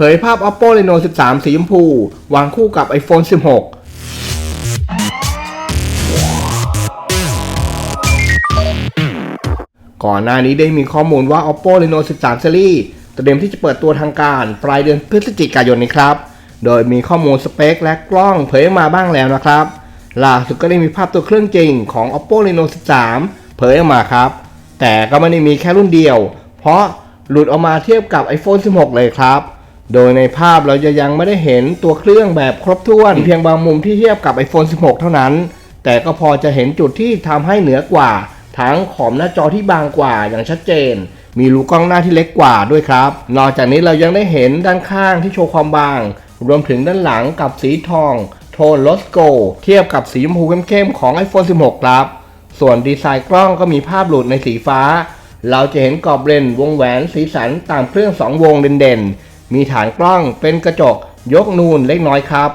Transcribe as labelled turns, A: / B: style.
A: เผยภาพ Oppo Reno 13 สีชมพู วางคู่กับ iPhone 16ก่อนหน้านี้ได้มีข้อมูลว่า Oppo Reno 13 Series เตรียมที่จะเปิดตัวทางการ ปลายเดือนพฤศจิกายนนี้ครับ โดยมีข้อมูลสเปคและกล้องเผยออกมาบ้างแล้วนะครับ ล่าสุดก็ได้มีภาพตัวเครื่องจริงของ Oppo Reno 13 เผยออกมาครับ แต่ก็ไม่ได้มีแค่รุ่นเดียว เพราะหลุดออกมาเทียบกับ iPhone 16 เลยครับ โดยในภาพเราจะยังไม่ได้เห็นตัวเครื่องแบบครบถ้วน เพียงบางมุมที่เทียบกับ iPhone 16 เท่านั้น แต่ก็พอจะเห็นจุดที่ทำให้เหนือกว่า ทั้งขอบหน้าจอที่บางกว่าอย่างชัดเจน มีรูกล้องหน้าที่เล็กกว่าด้วยครับ นอกจากนี้เรายังได้เห็นด้านข้างที่โชว์ความบาง รวมถึงด้านหลังกับสีทอง โทนลอสโก เทียบกับสีชมพูเข้มๆของ iPhone 16 ครับ ส่วนดีไซน์กล้องก็มีภาพหลุดในสีฟ้า เราจะเห็นกรอบเลนวงแหวนสีสันตามเครื่อง 2 วงเด่นๆ มีฐานกล้องเป็นกระจกยกนูนเล็กน้อยครับ